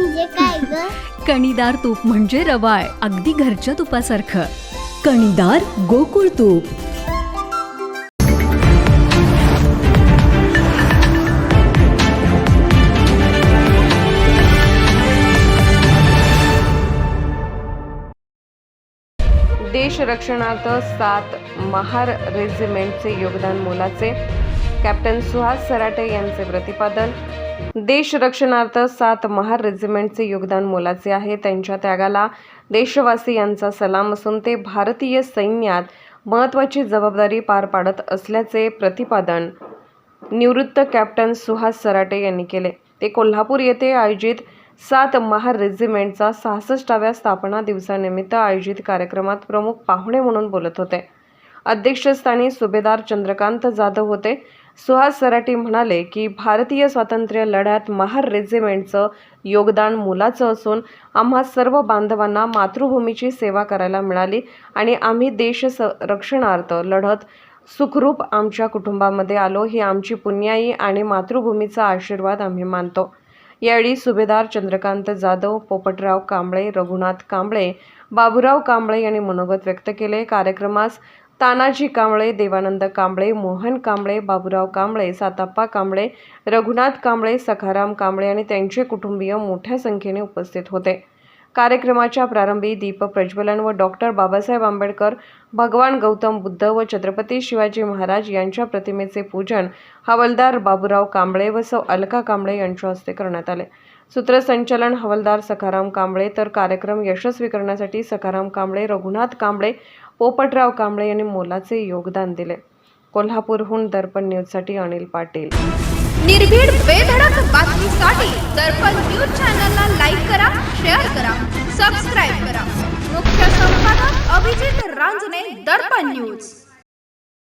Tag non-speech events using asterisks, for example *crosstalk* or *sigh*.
म्हणजे काय ग? *laughs* कणीदार तूप म्हणजे रवाळ अगदी घरच्या तुपासारखं. कणीदार गोकुळ तूप. देश रक्षणार्थ सात महार रेजिमेंटचे योगदान मोलाचे. कॅप्टन सुहास सराटे यांचे प्रतिपादन. देश रक्षणार्थ सात महार रेजिमेंटचे योगदान मोलाचे आहे. त्यांच्या त्यागाला देशवासी यांचा सलाम असून ते भारतीय सैन्यात महत्त्वाची जबाबदारी पार पाडत असल्याचे प्रतिपादन निवृत्त कॅप्टन सुहास सराटे यांनी केले. ते कोल्हापूर येथे आयोजित सात महार रेजिमेंटचा सहासष्टाव्या स्थापना दिवसानिमित्त आयोजित कार्यक्रमात प्रमुख पाहुणे म्हणून बोलत होते. अध्यक्षस्थानी सुभेदार चंद्रकांत जाधव होते. सुहास सराटी म्हणाले की भारतीय स्वातंत्र्य लढ्यात महार रेजिमेंटचं योगदान मोलाचं असून आम्हा सर्व बांधवांना मातृभूमीची सेवा करायला मिळाली आणि आम्ही देश स रक्षणार्थ लढत सुखरूप आमच्या कुटुंबामध्ये आलो ही आमची पुण्याई आणि मातृभूमीचा आशीर्वाद आम्ही मानतो. यावेळी सुभेदार चंद्रकांत जाधव पोपटराव कांबळे रघुनाथ कांबळे बाबूराव कांबळे यांनी मनोगत व्यक्त केले. कार्यक्रमास तानाजी कांबळे देवानंद कांबळे मोहन कांबळे बाबूराव कांबळे साताप्पा कांबळे रघुनाथ कांबळे सखाराम कांबळे आणि त्यांचे कुटुंबीय मोठ्या संख्येने उपस्थित होते. कार्यक्रमाच्या प्रारंभी दीप प्रज्वलन व डॉक्टर बाबासाहेब आंबेडकर भगवान गौतम बुद्ध व छत्रपती शिवाजी महाराज यांच्या प्रतिमेचे पूजन हवलदार बाबूराव कांबळे व सौ अलका कांबळे यांच्या हस्ते करण्यात आले. सूत्रसंचालन हवलदार सखाराम कांबळे तर कार्यक्रम यशस्वी करण्यासाठी सखाराम कांबळे रघुनाथ कांबळे पोपटराव कांबळे यांनी मोलाचे योगदान दिले. कोल्हापूरहून दर्पण न्यूजसाठी अनिल पाटील. निर्भीड बेधडक बातमीसाठी दर्पण न्यूज चॅनलला शेअर करा. सबस्क्राईब करा. मुख्य संपादक अभिजित रांजणे दर्पण न्यूज.